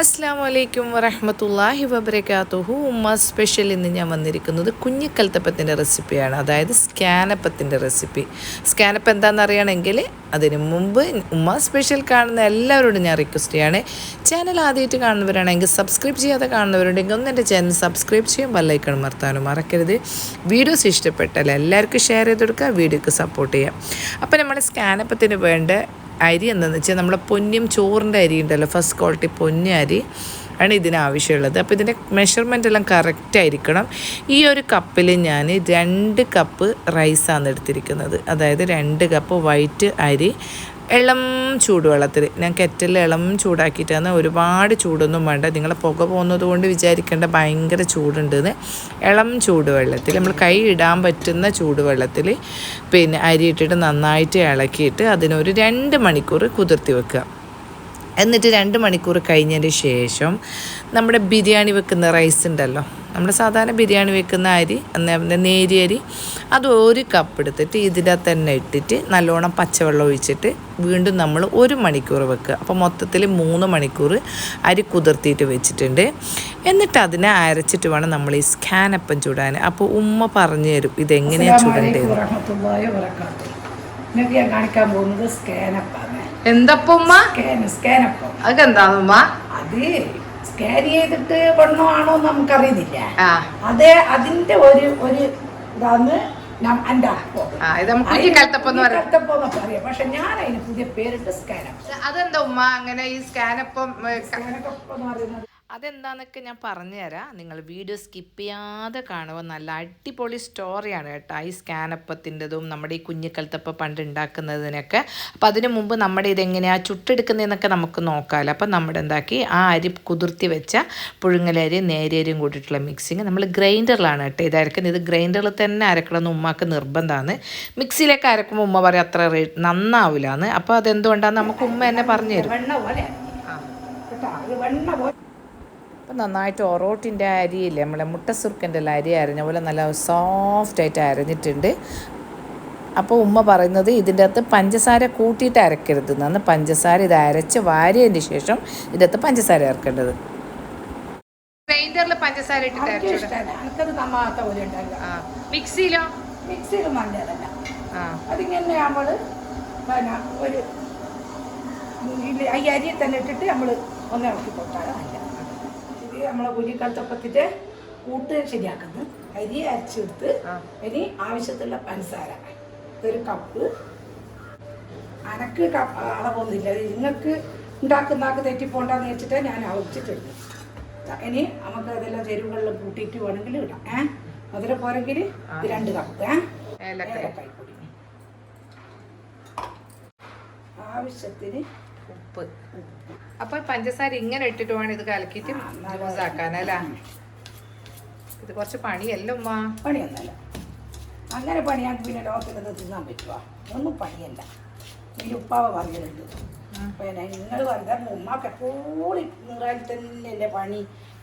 അസ്സാം വലൈക്കും വറഹമത്തല്ലാഹി വബർക്കാത്തുഹു ഉമ്മ സ്പെഷ്യൽ ഇന്ന് ഞാൻ വന്നിരിക്കുന്നത് കുഞ്ഞിക്കൽത്തപ്പത്തിന്റെ റെസിപ്പിയാണ് അതായത് സ്കാനപ്പത്തിന്റെ റെസിപ്പി സ്കാനപ്പ് എന്താണെന്ന് അറിയണമെങ്കിൽ അതിന് മുമ്പ് ഉമ്മ സ്പെഷ്യൽ കാണുന്ന എല്ലാവരോടും ഞാൻ റിക്വസ്റ്റ് ചെയ്യാണ്. ചാനൽ ആദ്യമായിട്ട് കാണുന്നവരാണെങ്കിൽ സബ്സ്ക്രൈബ് ചെയ്യാതെ കാണുന്നവരുണ്ടെങ്കിൽ ഒന്ന് എന്റെ ചാനൽ സബ്സ്ക്രൈബ് ചെയ്യും ബെല്ലൈക്കൺ മറത്താനും മറക്കരുത്. വീഡിയോസ് ഇഷ്ടപ്പെട്ടാൽ എല്ലാവർക്കും ഷെയർ ചെയ്ത് കൊടുക്കുക വീഡിയോക്ക് സപ്പോർട്ട് ചെയ്യാം. അപ്പോൾ നമ്മുടെ സ്കാനപ്പത്തിന് വേണ്ട അരി എന്താണെന്ന് വെച്ചാൽ നമ്മുടെ പൊന്നിയും ചോറിന്റെ അരി ഉണ്ടല്ലോ ഫസ്റ്റ് ക്വാളിറ്റി പൊന്നി അരി ആണ് ഇതിന് ആവശ്യമുള്ളത്. അപ്പോൾ ഇതിന്റെ മെഷർമെന്റ് എല്ലാം കറക്റ്റ് ആയിരിക്കണം. ഈ ഒരു കപ്പിൽ ഞാൻ രണ്ട് കപ്പ് റൈസാണ് എടുത്തിരിക്കുന്നത്. അതായത് രണ്ട് കപ്പ് വൈറ്റ് അരി ഇളം ചൂടുവെള്ളത്തിൽ. ഞാൻ കെറ്റിൽ ഇളം ചൂടാക്കിയിട്ടാണ് ഒരുപാട് ചൂടൊന്നും വേണ്ട. നിങ്ങൾ പുക പോകുന്നത് കൊണ്ട് വിചാരിക്കേണ്ട ഭയങ്കര ചൂടുണ്ടെന്ന്. ഇളം ചൂടുവെള്ളത്തിൽ നമ്മൾ കൈ ഇടാൻ പറ്റുന്ന ചൂടുവെള്ളത്തിൽ പിന്നെ അരിയിട്ടിട്ട് നന്നായിട്ട് ഇളക്കിയിട്ട് അതിനൊരു രണ്ട് മണിക്കൂർ കുതിർത്തി വെക്കുക. എന്നിട്ട് രണ്ട് മണിക്കൂർ കഴിഞ്ഞതിന് ശേഷം നമ്മുടെ ബിരിയാണി വെക്കുന്ന റൈസ് ഉണ്ടല്ലോ. നമ്മൾ സാധാരണ ബിരിയാണി വെക്കുന്ന അരി അന്ന് നേരിയ അരി അത് ഒരു കപ്പ് എടുത്തിട്ട് ഇതിന്റെ തന്നെ ഇട്ടിട്ട് നല്ലോണം പച്ചവെള്ളം ഒഴിച്ചിട്ട് വീണ്ടും നമ്മൾ ഒരു മണിക്കൂർ വെക്കുക. അപ്പോൾ മൊത്തത്തിൽ മൂന്ന് മണിക്കൂർ അരി കുതിർത്തിയിട്ട് വെച്ചിട്ടുണ്ട്. എന്നിട്ട് അതിനെ അരച്ചിട്ട് വേണം നമ്മൾ ഈ സ്കാനപ്പം ചൂടാൻ. അപ്പോൾ ഉമ്മ പറഞ്ഞു തരും ഇതെങ്ങനെയാണ് ചൂടേണ്ടത്? ഞാൻ കാണിക്കാൻ പോകുന്നത് സ്കാനപ്പാണ്. എന്തപ്പം ഉമ്മ സ്കാൻ സ്കാനപ്പം. അതൊക്കെ ഉമ്മ അത് സ്കാൻ ചെയ്തിട്ട് നമുക്കറിയുന്നില്ല. അത് അതിന്റെ ഒരു ഒരു ഇതാന്ന് പക്ഷെ ഞാൻ അതിന് പുതിയ പേരിട്ട് സ്കാനപ്പ്. അതെന്താ ഉമ്മ? അങ്ങനെ ഈ സ്കാനപ്പം സ്കാനപ്പം എന്ന് പറയുന്നത് അതെന്താന്നൊക്കെ ഞാൻ പറഞ്ഞുതരാം. നിങ്ങൾ വീഡിയോ സ്കിപ്പ് ചെയ്യാതെ കാണുക നല്ല അടിപൊളി സ്റ്റോറിയാണ് കേട്ടോ. ഈ സ്കാനപ്പത്തിന്റെതും നമ്മുടെ ഈ കുഞ്ഞിക്കലത്തപ്പം പണ്ട് ഉണ്ടാക്കുന്നതിനൊക്കെ. അപ്പോൾ അതിന് മുമ്പ് നമ്മുടെ ഇതെങ്ങനെയാണ് ചുട്ടെടുക്കുന്നതെന്നൊക്കെ നമുക്ക് നോക്കാമല്ലോ അപ്പം നമ്മുടെ എന്താക്കി? ആ അരി കുതിർത്തി വെച്ച പുഴുങ്ങലരി നേരിയരിയും കൂട്ടിയിട്ടുള്ള മിക്സിങ് നമ്മൾ ഗ്രൈൻഡറിലാണ് കേട്ടോ ഇതായിരിക്കുന്നത് ഇത് ഗ്രൈൻഡറിൽ തന്നെ അരക്കണമെന്ന് ഉമ്മാക്ക് നിർബന്ധമാണ് മിക്സിയിലൊക്കെ അരക്കുമ്പോൾ ഉമ്മ പറയും അത്ര നന്നാവില്ല എന്ന് അപ്പോൾ അതെന്തുകൊണ്ടാണ് നമുക്ക് ഉമ്മ തന്നെ പറഞ്ഞു തരും വെണ്ണ പോലെ കേട്ടോ അത് വെണ്ണ പോലെ അപ്പം നന്നായിട്ട് ഒറോട്ടിന്റെ അരിയില്ലേ? നമ്മളെ മുട്ടസുർക്കന്റെ അരി അരഞ്ഞ പോലെ നല്ല സോഫ്റ്റായിട്ട് അരഞ്ഞിട്ടുണ്ട്. അപ്പോൾ ഉമ്മ പറയുന്നത് ഇതിന്റെ അകത്ത് പഞ്ചസാര കൂട്ടിയിട്ട് അരക്കരുത് എന്നാണ്. പഞ്ചസാര ഇത് അരച്ച് വാരിയതിന് ശേഷം ഇതിന്റെ അകത്ത് പഞ്ചസാര ചേർക്കേണ്ടത്. ഗ്രൈൻഡറിൽ പഞ്ചസാര ഇട്ടിട്ട് മിക്സിയിലോ? മിക്സിയിൽ അതിങ്ങനെ നമ്മൾ പിന്നെ ഒരു ഇതിൽ ഈ അരി തന്നെ ഇട്ടിട്ട് നമ്മൾ ഒന്ന് ഇറക്കി കൊടുത്താൽ നല്ല നമ്മളെ കുഞ്ഞിക്കലത്തപ്പത്തിന്റെ കൂട്ട് ശരിയാക്കുന്നു അരി അരച്ചെടുത്ത് ഇനി ആവശ്യത്തിലുള്ള പഞ്ചസാര. ഒരു കപ്പ്. അനക്ക് കപ്പ് അളവൊന്നുമില്ല. നിങ്ങൾക്ക് ഉണ്ടാക്കുന്നാക്ക് തെറ്റിപ്പോണ്ടെന്ന് വെച്ചിട്ട് ഞാൻ അളച്ചിട്ടുണ്ട് ഇനി നമുക്ക് അതെല്ലാം തെരുവുകളിൽ കൂട്ടിയിട്ട് വേണമെങ്കിൽ ഇടാം. ഏ? മധുര പോരെങ്കിൽ രണ്ട് കപ്പ്. ഏഹ് ഏലക്കായ. ഏലക്കായ്പ്പൊടി. ആവശ്യത്തിന് ഉപ്പ്. അപ്പോൾ പഞ്ചസാര ഇങ്ങനെ ഇട്ടിട്ട് വേണം ഇത് കലക്കിയിട്ട് ജ്യൂസ് ആക്കാനല്ലേ ഇത് കുറച്ച് പണിയല്ല ഉമ്മ? പണിയൊന്നല്ല അങ്ങനെ പണിയാക്കി പിന്നെ ലോകത്തിലത് തിന്നാൻ പറ്റുമോ ഒന്നും പണിയല്ല. ഈ ഉപ്പാവ പറഞ്ഞിട്ടുണ്ട്. പിന്നെ നിങ്ങൾ പറഞ്ഞാൽ ഉമ്മാക്ക് എപ്പോഴും നീറാൻ തന്നെയല്ലേ പണി.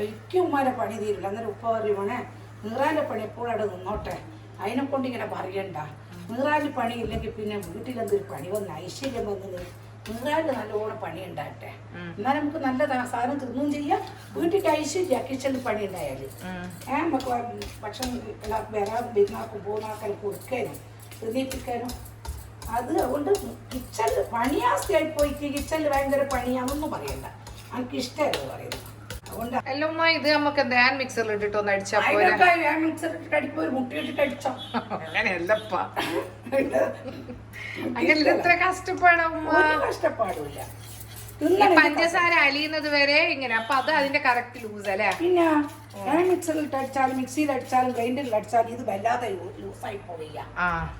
എനിക്ക് ഉമ്മാരെ പണി തീരില്ല. അന്നേരം ഉപ്പ പറയുവാണേ നിറാലെ പണി എപ്പോഴും അവിടെ നിന്നോട്ടെ. അതിനെ കൊണ്ട് ഇങ്ങനെ പറയണ്ട. നിറാലി പണി ഇല്ലെങ്കിൽ പിന്നെ വീട്ടിലെന്തൊരു പണി വന്ന് ഐശ്വര്യം വന്നത്? നീറാൽ നല്ലോണം പണി ഉണ്ടാകട്ടെ എന്നാൽ നമുക്ക് നല്ല സാധനം തിന്നും ചെയ്യാം. വീട്ടിൽ ഐശ്വര്യ കിച്ചണിൽ പണി ഉണ്ടായാൽ ഏ നമുക്ക് ഭക്ഷണം വരാൻ വരുന്നാക്കും പോകുന്നാക്കാൻ കൊടുക്കാനും. തിന്നിപ്പിക്കാനും അത് അതുകൊണ്ട് കിച്ചണിൽ പണിയാസ്തിയായി പോയിട്ട് കിച്ചണിൽ ഭയങ്കര പണിയാണെന്നൊന്നും പറയണ്ട. എനിക്ക് ഇഷ്ടമായിരുന്നു പറയുന്നത്. അതുകൊണ്ട് ഇത് നമുക്ക് എന്താ മിക്സറിൽ ഇട്ടിട്ട് ഒന്ന് അടിച്ചാ അടിച്ചോ? അങ്ങനെയല്ലപ്പാ. അങ്ങനെ ഇത്ര കഷ്ടപ്പാടാ ഉമ്മ. ഒരു കഷ്ടപ്പാടുമില്ല. ഈ പഞ്ചസാര അലിയുന്നത് വരെ ഇങ്ങനെ അപ്പൊ അത് അതിന്റെ കറക്റ്റ് ലൂസ് അല്ലേ? പിന്നെ ഞാൻ മിക്സറിൽ അടിച്ചാലും മിക്സിയിൽ അടിച്ചാലും ഗ്രൈൻഡറിൽ അടിച്ചാലും ഇത് വല്ലാതെ ലൂസായി പോവില്ല.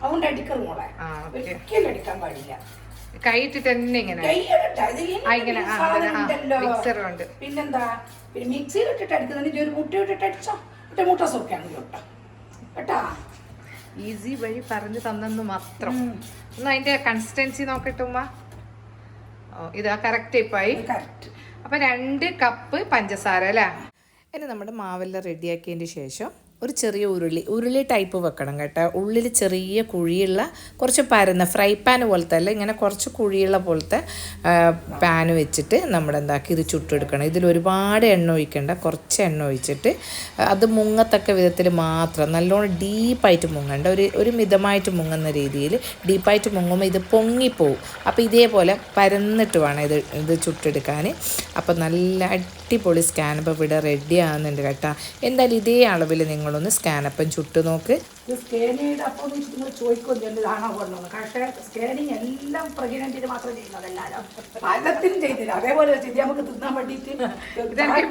അതുകൊണ്ട് അടിക്കണം മോളെ. ഒരിക്കലും അടിക്കാൻ പാടില്ല. കൈയിട്ട് തന്നെ ഇങ്ങനെ ഇങ്ങനെ. മിക്സറുണ്ട്. പിന്നെന്താ? പിന്നെ മിക്സിയിൽ ഇട്ടിട്ട് അടിക്കുന്നതിന് ഒരു മുട്ട ഇട്ടിട്ട് അടിച്ചോ. മറ്റേ മുട്ട സോക്കാണ് കേട്ടോ കേട്ടാ? ഈസി വഴി പറഞ്ഞു തന്നെന്ന് മാത്രം. ഒന്ന് അതിന്റെ കൺസിസ്റ്റൻസി നോക്കട്ടെ ഉമ്മ. ഓ ഇതാ കറക്റ്റ് ഇപ്പായി കറക്റ്റ് അപ്പൊ രണ്ട് കപ്പ് പഞ്ചസാര അല്ലേ? ഇനി നമ്മുടെ മാവെല്ലാം റെഡിയാക്കിയതിന് ശേഷം ഒരു ചെറിയ ഉരുളി ഉരുളി ടൈപ്പ് വെക്കണം കേട്ടോ. ഉള്ളിൽ ചെറിയ കുഴിയുള്ള കുറച്ച് പരന്ന ഫ്രൈ പാൻ പോലത്തെ അല്ല ഇങ്ങനെ കുറച്ച് കുഴിയുള്ള പോലത്തെ പാൻ വെച്ചിട്ട് നമ്മൾ എന്താക്കി ഇത് ചുട്ടെടുക്കണം. ഇതിൽ ഒരുപാട് എണ്ണ ഒഴിക്കേണ്ട കുറച്ച് എണ്ണ ഒഴിച്ചിട്ട് അത് മുങ്ങത്തക്ക വിധത്തിൽ മാത്രം നല്ലോണം ഡീപ്പായിട്ട് മുങ്ങണ്ട. ഒരു ഒരു മിതമായിട്ട് മുങ്ങുന്ന രീതിയിൽ ഡീപ്പായിട്ട് മുങ്ങുമ്പോൾ ഇത് പൊങ്ങിപ്പോവും. അപ്പോൾ ഇതേപോലെ പരന്നിട്ട് വേണം ഇത് ഇത് ചുട്ടെടുക്കാൻ അപ്പോൾ നല്ല അടിപൊളി സ്കാനപ്പ് ഇവിടെ റെഡി ആകുന്നുണ്ട് കേട്ടോ. എന്തായാലും ഇതേ അളവിൽ നിങ്ങളൊന്ന് സ്കാനപ്പം ചുട്ടു നോക്ക്. സ്കാൻ നിങ്ങൾ പക്ഷേ സ്കാനിങ് എല്ലാം മാത്രം പലത്തിനും ചെയ്തില്ല. അതേപോലെ ചെയ്ത് നമുക്ക് തിന്നാൻ വേണ്ടിയിട്ട്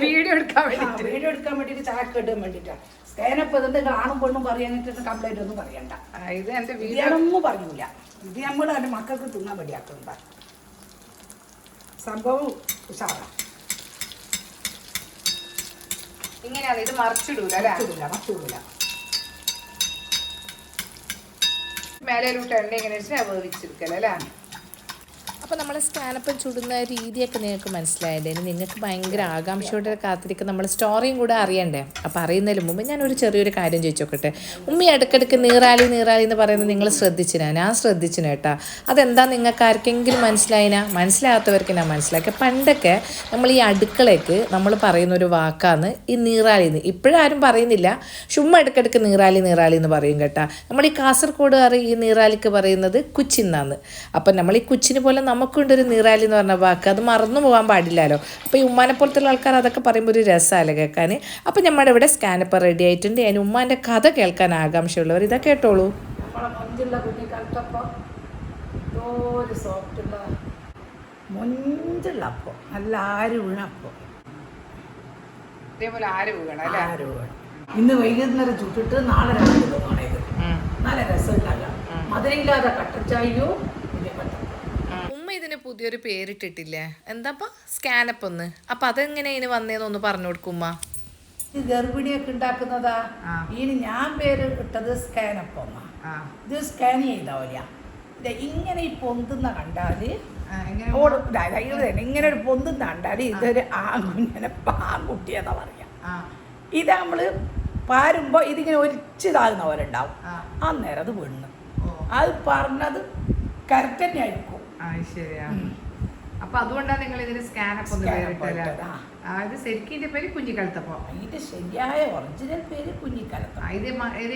വീഡിയോ എടുക്കാൻ വേണ്ടി വീഡിയോ എടുക്കാൻ വേണ്ടിയിട്ട് ചാക്ക് ഇടാൻ വേണ്ടിയിട്ടാണ് സ്കാനപ്പ് ഇതിന്റെ കാണും പെണ്ണും പറയാനായിട്ട് കംപ്ലൈന്റ് ഒന്നും പറയണ്ട. ഇത് എന്റെ ഇതിയാണൊന്നും പറഞ്ഞില്ല ഇത് നമ്മൾ എന്റെ മക്കൾക്ക് തിന്നാൻ വേണ്ടിയാക്കുന്നതാ സംഭവം ഉഷാറാണ് ഇങ്ങനെയാണ് ഇത് മറിച്ചിടൂല അല്ലേ? മേലെ ഒരു ടെണ്ണ എണ്ണ ഇങ്ങനെ വെച്ചാൽ വേവിച്ചെടുക്കല്ലേ അല്ലേ? അപ്പോൾ നമ്മൾ സ്കാനപ്പം ചുടുന്ന രീതിയൊക്കെ നിങ്ങൾക്ക് മനസ്സിലായല്ലേ? നിങ്ങൾക്ക് ഭയങ്കര ആകാംക്ഷയോടെ കാത്തിരിക്കുന്ന നമ്മൾ സ്റ്റോറിയും കൂടെ അറിയണ്ടേ? അപ്പോൾ അറിയുന്നതിന് മുമ്പ് ഞാനൊരു ചെറിയൊരു കാര്യം ചോദിച്ചോക്കട്ടെ? ഉമ്മി ഇടയ്ക്കിടയ്ക്ക് നീറാലി നീറാലി എന്ന് പറയുന്നത് നിങ്ങൾ ശ്രദ്ധിച്ചിനാ? ഞാൻ ശ്രദ്ധിച്ചിന് കേട്ടാ. അതെന്താ നിങ്ങൾക്ക് ആർക്കെങ്കിലും മനസ്സിലായിനാ? മനസ്സിലാകാത്തവർക്ക് ഞാൻ മനസ്സിലാക്കി പണ്ടൊക്കെ നമ്മൾ ഈ അടുക്കളയ്ക്ക് നമ്മൾ പറയുന്ന ഒരു വാക്കാണ് ഈ നീറാലി എന്ന് ഇപ്പോഴാരും പറയുന്നില്ല. ചുമ്മാ ഇടയ്ക്കിടയ്ക്ക് നീറാലി നീറാലി എന്ന് പറയും കേട്ടാ. നമ്മൾ ഈ കാസർഗോഡ് ഈ നീറാലിക്ക് പറയുന്നത് കുച്ചിന്നാന്ന്. അപ്പം നമ്മൾ ഈ കുച്ചിന് പോലെ നമുക്കുണ്ടൊരു നീറാലി എന്ന് പറഞ്ഞ വാക്ക്. അത് മറന്നു പോകാൻ പാടില്ലല്ലോ അപ്പോൾ ഈ ഉമ്മാനെ പോലത്തുള്ള ആൾക്കാർ അതൊക്കെ പറയുമ്പോൾ ഒരു രസമല്ലേ കേൾക്കാൻ അപ്പോൾ നമ്മുടെ ഇവിടെ സ്കാനപ്പ് റെഡി ആയിട്ടുണ്ട്. ഞാൻ ഉമ്മാന്റെ കഥ കേൾക്കാൻ ആകാംക്ഷയുള്ളവർ ഇതാ കേട്ടോളൂ. നമ്മളെ മൊഞ്ചുള്ള കുഞ്ഞിക്കാലത്തപ്പം ഒരു സോഫ്റ്റുള്ള മൊഞ്ചുള്ള അപ്പം നല്ല ആര് വീണപ്പം. ഇതേപോലെ ആര് വീഴണം ആര് വീണ. ഇന്ന് വൈകുന്നേരം ചുട്ടിട്ട് നാളെ രാവിലെ നാളെ നല്ല രസമുണ്ടാകാം മധുരയില്ലാതെ കട്ടച്ചായോ ഇതിന് പുതിയൊരു പേരിട്ടിട്ടില്ലേ? എന്താപ്പാ? സ്കാനപ്പ് ഒന്ന്. അപ്പം അതെങ്ങനെ ഇതിന് വന്നേന്നൊന്ന് പറഞ്ഞു കൊടുക്കുമ്മ ഗർഭിണിയൊക്കെ ഉണ്ടാക്കുന്നതാ? ഇനി ഞാൻ പേര് ഇട്ടത് സ്കാനപ്പമ്മ ഇത് സ്കാൻ ചെയ്ത പോലെയാ ഇങ്ങനെ ഈ പൊന്തുന്ന കണ്ടാൽ. ഇങ്ങനെ ഒരു പൊന്തുന്ന കണ്ടാൽ ഇതൊരു ആൺകുഞ്ഞിനെ പാൻകുട്ടിയെന്നാ പറയാ. ഇത് നമ്മൾ പാരുമ്പോ ഇതിങ്ങനെ ഒരിച്ചിതാകുന്ന പോലെ ഉണ്ടാവും. അന്നേരം അത് വീണ് അത് പറഞ്ഞത് കറക്റ്റ് തന്നെ ആയിരിക്കും. അപ്പൊ അതുകൊണ്ടാണ് നിങ്ങൾ ഇതിന് സ്കാനപ്പ് ഒന്ന് Scanap പേരിട്ടല്ലേ ഇട്ടത്, ആ. ആ, ഇത് ശരിക്കും ഇതിന്റെ പേര് കുഞ്ഞിക്കലത്തപ്പോ. അതിന്റെ ശരിയായ ഒറിജിനൽ പേര് കുഞ്ഞിക്കാലത്ത് ഇത്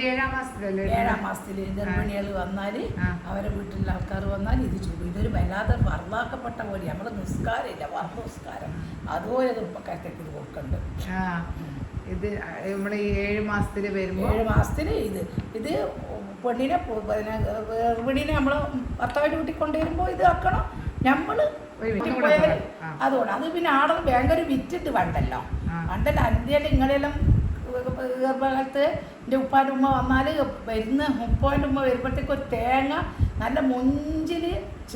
ഏഴാം മാസത്തിലല്ലേ? ഏഴാം മാസത്തിൽ ഗർഭിണികൾ വന്നാൽ ആ. അവരെ വീട്ടിലുള്ള ആൾക്കാർ വന്നാൽ ഇത് ചൂടും. ഇതൊരു വല്ലാതെ വർണാക്കപ്പെട്ട പോലെ നമ്മുടെ നിസ്കാരമില്ല വർണ നിസ്കാരം അതുപോലെ ഇത് കൊടുക്കുന്നുണ്ട് ആ. ഇത് നമ്മൾ ഈ ഏഴ് മാസത്തിൽ വരുമ്പോ ഏഴ് മാസത്തിൽ ഇത് ഇത് പെണ്ണിനെ പിന്നെ ഗർഭിണീനെ നമ്മൾ ഭർത്താവിന്റെ വീട്ടിൽ കൊണ്ടുവരുമ്പോൾ ഇത് ആക്കണം നമ്മൾ പോയാൽ. അതുകൊണ്ട് അത് പിന്നെ ആടെ ഭയങ്കര വിറ്റിട്ട് വേണ്ടല്ലോ. വണ്ടല്ല പണ്ടല്ല അതിന്റെ ഇങ്ങളെല്ലാം ഗർഭകാലത്ത് എന്റെ ഉപ്പാന്റെ ഉമ്മ വന്നാൽ വരുന്ന ഉപ്പാന്റെ ഉമ്മ വരുമ്പോഴത്തേക്ക് ഒരു തേങ്ങ നല്ല മൊഞ്ചിൽ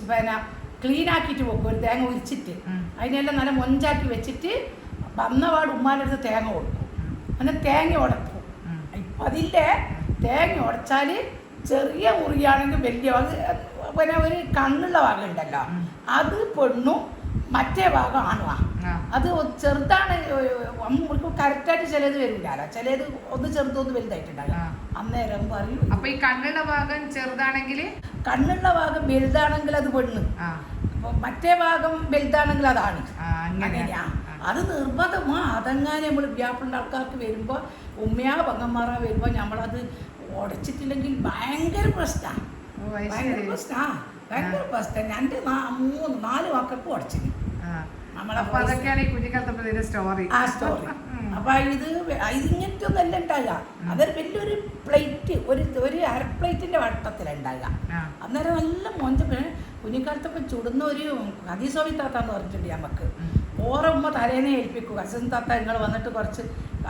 പിന്നെ ക്ലീൻ ആക്കിയിട്ട് വെക്കും ഒരു തേങ്ങ ഉരിച്ചിട്ട്. അതിനെല്ലാം നല്ല മൊഞ്ചാക്കി വെച്ചിട്ട് വന്നപാട് ഉമ്മാന്റെ അടുത്ത് തേങ്ങ കൊടുക്കും. അങ്ങനെ തേങ്ങ ഉടക്കും. ഇപ്പം അതില്ലേ തേങ്ങ ഉടച്ചാൽ ചെറിയ മുറിയാണെങ്കിൽ വലിയ അത് പിന്നെ ഒരു കണ്ണുള്ള ഭാഗം ഉണ്ടല്ലോ അത് പെണ്ണും മറ്റേ ഭാഗം ആണുവാ. അത് ചെറുതാണ് നമുക്ക് കറക്റ്റായിട്ട് ചിലത് വരില്ലല്ലോ ചിലത് ഒന്ന് ചെറുതൊന്ന് വലുതായിട്ടുണ്ടാകും. അന്നേരം പറയും അപ്പൊ ഈ കണ്ണുള്ള ഭാഗം ചെറുതാണെങ്കിൽ കണ്ണുള്ള ഭാഗം വലുതാണെങ്കിൽ അത് പെണ്ണ്. മറ്റേ ഭാഗം വലുതാണെങ്കിൽ അതാണ്. അങ്ങനെയാ. അത് നിർബന്ധമാ. അതെങ്ങാനും നമ്മൾ വ്യാപുള്ള ആൾക്കാർക്ക് വരുമ്പോൾ ഉമ്മയാ പങ്കന്മാറാ വരുമ്പോൾ നമ്മളത് ഉടച്ചിട്ടില്ലെങ്കിൽ ഭയങ്കര പ്രശ്നമാണ് ഭയങ്കര പ്രശ്നമാണ് ഭയങ്കര പ്രശ്നം. രണ്ട് നാ- മൂന്ന് നാല് വാക്കൾക്ക് ഉടച്ചിന് സ്റ്റോറി ആ സ്റ്റോറി അപ്പൊ ഇത് ഇതിങ്ങനത്തെ ഒന്നും അല്ല ഒന്നല്ല ഉണ്ടാകുക അതൊരു വലിയൊരു പ്ലേറ്റ് ഒരു ഒരു അര പ്ലേറ്റിന്റെ വട്ടത്തിലുണ്ടാകുക. അന്നേരം നല്ല മോഞ്ച പിന്നെ കുഞ്ഞിക്കാലത്തൊക്കെ ചുടുന്ന ഒരു ഹദീസോബി താത്ത എന്ന് പറഞ്ഞിട്ടുണ്ട് നമുക്ക് ഓറുമ്പോ ഉമ്മ തലേനെ ഏൽപ്പിക്കും കസൻ താത്ത നിങ്ങൾ വന്നിട്ട് കുറച്ച്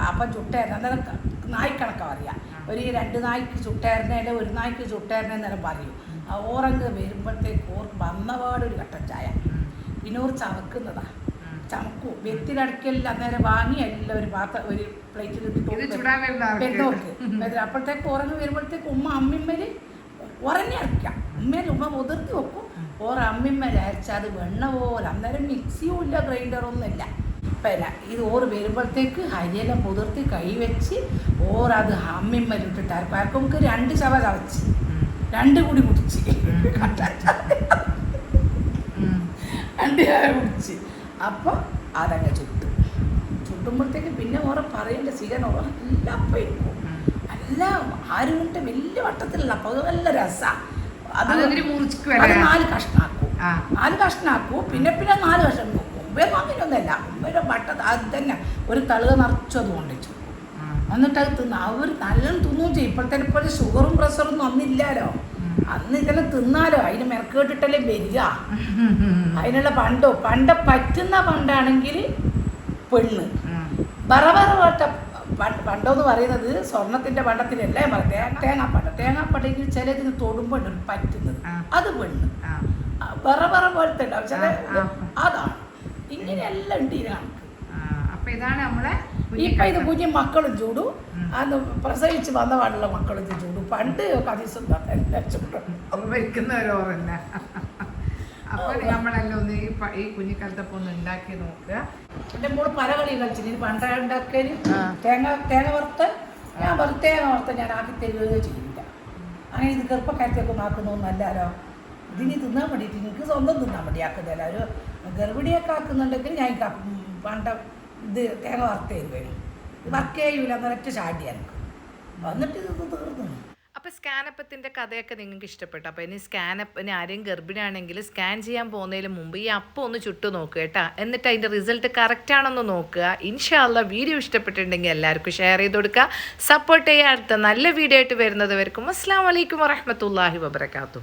അപ്പം ചുട്ടായിരുന്നു അന്നേരം നായ്ക്കണക്കാ പറയാ. ഒരു രണ്ട് നായ്ക്ക് ചുട്ടായിരുന്നേ അല്ലെ ഒരു നായ്ക്ക് ചുട്ടായിരുന്നേ എന്നേരം പറയും. ആ ഓറങ്ങ് വരുമ്പോഴത്തേക്ക് ഓർ വന്നപാട് ഒരു കട്ടൻ ചായ. പിന്നെ ഓർ ചവക്കുന്നതാ. ചമക്കു ചമക്കും വ്യക്തിലടക്കലിൽ അന്നേരം വാങ്ങി അല്ല ഒരു പാത്ര ഒരു പ്ലേറ്റിൽ. നോക്ക്. അപ്പോഴത്തേക്ക് ഉറങ്ങി വരുമ്പോഴത്തേക്ക് ഉമ്മ അമ്മിമ്മൽ ഉറങ്ങി അരയ്ക്കാം ഉമ്മേൽ ഉമ്മ മുതിർത്തി വെക്കും. ഓർ അമ്മിമ്മൽ അരച്ചാൽ അത് വെണ്ണ പോലെ അന്നേരം മിക്സിയും ഇല്ല ഗ്രൈൻഡറൊന്നും ഇല്ല. പിന്നെ ഇത് ഓറ് വരുമ്പോഴത്തേക്ക് അരിയെല്ലാം മുതിർത്ത് കൈ വെച്ച് ഓർ അത് അമ്മിമ്മലിട്ടിട്ട് അരക്കും. അരക്കും നമുക്ക് രണ്ട് ചവ ചവച്ച് രണ്ട് കൂടി കുടിച്ച് രണ്ട് ചവ കുടിച്ച് അപ്പോൾ അതങ്ങ് ചുട്ടു. ചുട്ടുമ്പോഴത്തേക്ക് പിന്നെ ഓറെ പറയേണ്ട സിഗൻ ഓറ എല്ലാം പോയിരിക്കും നല്ല ആരുമിട്ട് വലിയ വട്ടത്തിലുള്ള അപ്പോൾ അത് നല്ല രസമാണ് അത്. നാല് കഷ്ണാക്കും. നാല് കഷ്ണാക്കൂ. പിന്നെ പിന്നെ നാല് കഷ്ണം മുമ്പേ അങ്ങനെയൊന്നുമല്ല ഒരു വട്ട അത് തന്നെ. ഒരു തളുക നിറച്ചത് കൊണ്ടിച്ചു എന്നിട്ട് അത് തിന്ന. അവർ നല്ലോണം തിന്നും ചെയ്യും. ഇപ്പോഴത്തെ പോലെ ഷുഗറും പ്രഷറും ഒന്നും അന്നില്ലാലോ അന്ന് ഇതെല്ലാം തിന്നാലോ. അതിന് മെനക്കേട്ടിട്ടല്ലേ വരിക. അതിനുള്ള പണ്ടോ പണ്ട പറ്റുന്ന പണ്ടാണെങ്കിൽ പെണ്ണ്. ബറബറവട്ട പണ്ടോ എന്ന് പറയുന്നത് സ്വർണത്തിന്റെ പണ്ടത്തിലല്ല തേങ്ങ തേങ്ങാപ്പണ്ട തേങ്ങാപ്പണ്ടെങ്കിൽ ചിലതിന് തൊടുമ്പോണ്ട് പറ്റുന്നത്. അത് പെണ്ണ്. ബറബറ പോലത്തെ ഉണ്ടാവും. ചില. അതാണ്. ഇങ്ങനെയെല്ലാം ഉണ്ട് ഈ കണക്ക്. അപ്പൊ ഇതാണ് നമ്മളെ ഇപ്പൊ ഇത് കുഞ്ഞു മക്കളും ചൂടും. അന്ന് പ്രസവിച്ച് വന്ന പാടുള്ള മക്കളും ചൂടു. പണ്ട് കഥീസും എല്ലാം ചൂടും. വെക്കുന്നവരോറല്ല അപ്പൊ നമ്മളെല്ലാം ഒന്ന് ഈ ഈ കുഞ്ഞിക്കാലത്തപ്പം ഒന്ന് ഉണ്ടാക്കി നോക്കുക. എന്റെ മോൾ പല കളി കളിച്ചിന്. പണ്ട ഉണ്ടാക്കൽ തേങ്ങ തേങ്ങ വറുത്ത് ഞാൻ വെറുതെ തേങ്ങ വറുത്ത് ഞാൻ ആക്കി തരുകയോ ചെയ്യില്ല. അങ്ങനെ ഇത് ഗർഭക്കാരത്തേക്ക് ആക്കുന്നോന്നല്ലാലോ ഇതിന് തിന്നാൻ വേണ്ടിയിട്ട് നിങ്ങൾക്ക് സ്വന്തം തിന്നാൻ വേണ്ടി ആക്കുന്നതല്ല ഒരു ഗർഭിണിയൊക്കെ ആക്കുന്നുണ്ടെങ്കിൽ ഞാൻ പണ്ട ഇത് തേങ്ങ വറുത്ത് ചെയ്ത് ഇത് വർക്ക് ചെയ്യൂല എന്നൊരൊറ്റ ചാടി വന്നിട്ട് ഇത് തീർന്നു. അപ്പോൾ സ്കാനപ്പത്തിന്റെ കഥയൊക്കെ നിങ്ങൾക്ക് ഇഷ്ടപ്പെട്ടു. അപ്പോൾ ഇനി സ്കാനപ്പ് ഇനി ആരെയും ഗർഭിണിയാണെങ്കിൽ സ്കാൻ ചെയ്യാൻ പോകുന്നതിന് മുമ്പ് ഈ അപ്പം ഒന്ന് ചുട്ടു നോക്കുക കേട്ടോ. എന്നിട്ട് അതിന്റെ റിസൾട്ട് കറക്റ്റ് ആണെന്ന് നോക്കുക. ഇൻഷാല്ല വീഡിയോ ഇഷ്ടപ്പെട്ടിട്ടുണ്ടെങ്കിൽ എല്ലാവർക്കും ഷെയർ ചെയ്ത് കൊടുക്കുക. സപ്പോർട്ട് ചെയ്യുക അടുത്ത നല്ല വീഡിയോ ആയിട്ട് വരുന്നത് വരക്കും അസ്സാം വലൈക്കും വറഹമത്തല്ലാഹി വബർക്കാത്തു